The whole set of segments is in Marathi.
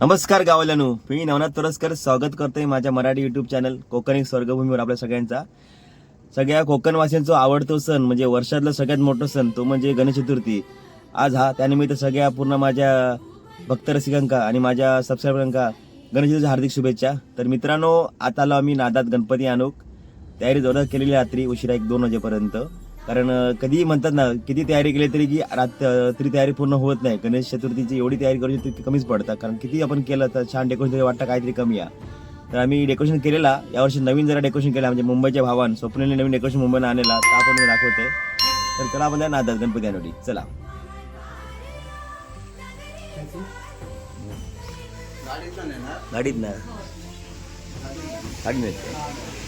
नमस्कार गावल्यानु मी नवनाथ तरसकर स्वागत करतोय माझ्या मराठी युट्यूब चॅनल कोकणी स्वर्गभूमीवर आपल्या सगळ्यांचा. सगळ्या कोकणवासियांचा आवडतो सण म्हणजे वर्षातला सगळ्यात मोठा सण तो म्हणजे गणेश चतुर्थी. आज हा त्यानिमित्त सगळ्या पूर्ण माझ्या भक्तरसिकांका आणि माझ्या सबस्क्रायबरांका गणेश चतुर्थी हार्दिक शुभेच्छा. तर मित्रांनो आता आलो आम्ही नादात गणपती आणूक तयारी जोरात केलेली रात्री उशिरा एक दोन वाजेपर्यंत. कारण कधीही म्हणतात ना किती तयारी केली तरी की रात्री तयारी पूर्ण होत नाही. गणेश चतुर्थीची एवढी तयारी करू शकतो की कमीच पडतं कारण किती आपण केलं तर छान डेकोरेशन तरी वाटतं काहीतरी कमी आहे तर आम्ही डेकोरेशन केलेला. यावर्षी नवीन जरा डेकोरेशन केलं म्हणजे मुंबईच्या भावान. स्वप्नीलने नवीन डेकोरेशन मुंबईला आणलेला. तर आपण मी दाखवतोय तर चला आपण नादात गणपती आणवडी चला. गाडीत ना गाडी नाही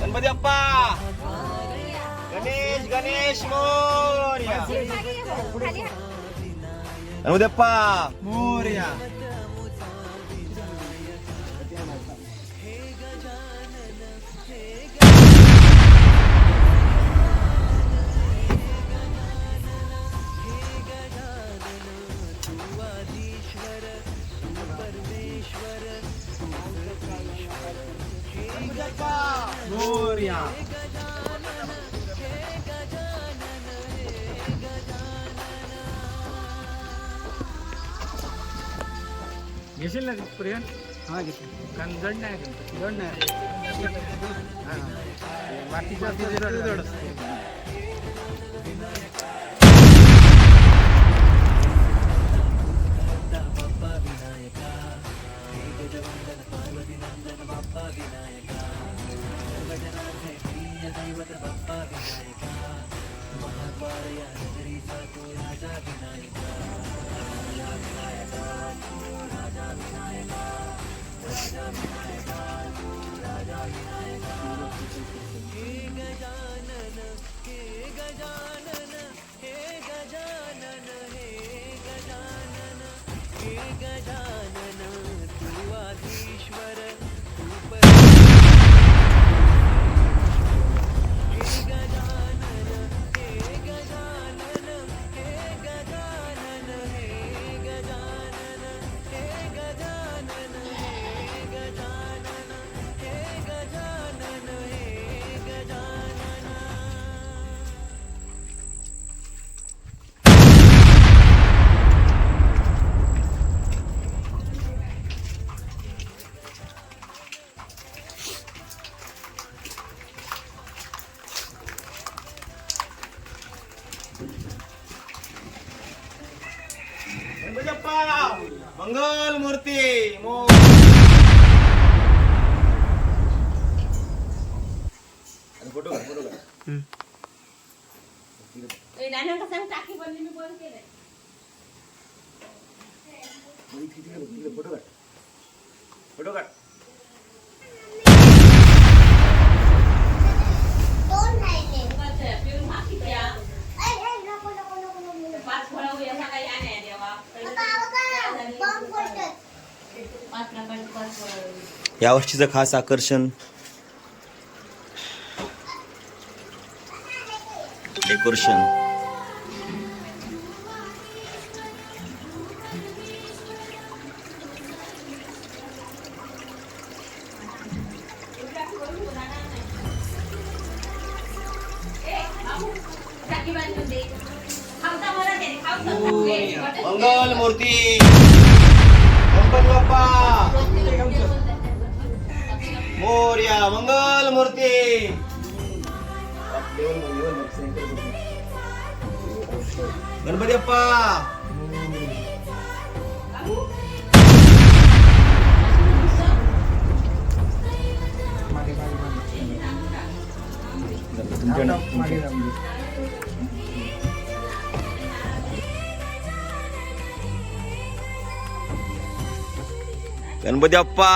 गणपती अप्पा! गणेश गणेश मोर्या! गणपती अप्पा! मोर्या! घेशील ना प्रियन हा घेतो. कारण जड नाही. जड नाही हा. जड असते मंगल मूर्ती मोर फोटो काढ फोटो काढ ए, नानांका सांग टाकी बंद मी बंद केलंय फोटो काढ फोटो काढ यावर्षीचं खास आकर्षण? डेकोरेशन. मंगल मूर्ती. berapa? Murya Mangal Murti. Ganpati Mari mari mari. Ganpati Bappa.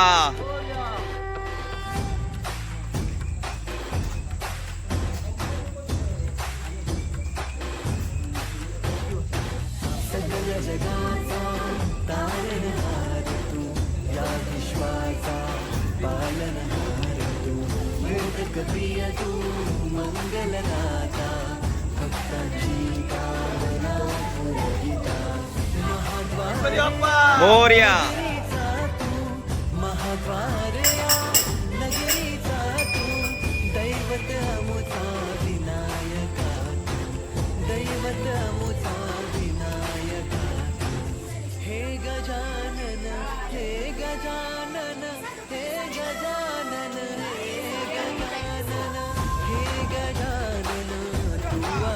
Morya.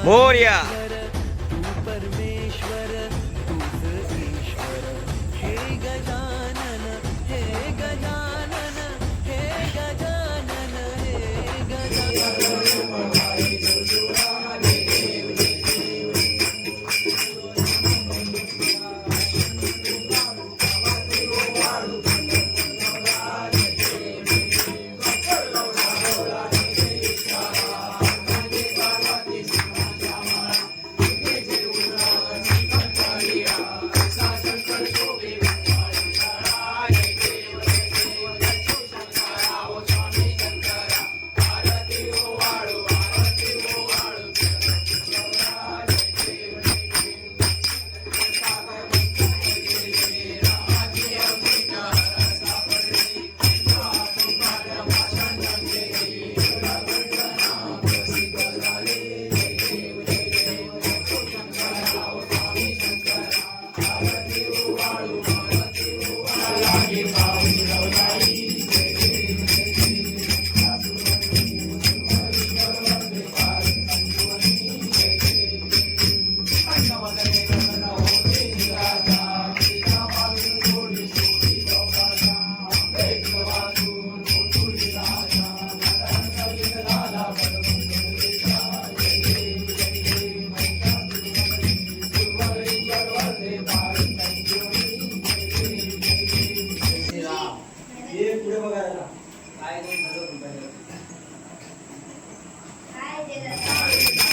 Morya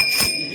Yeah.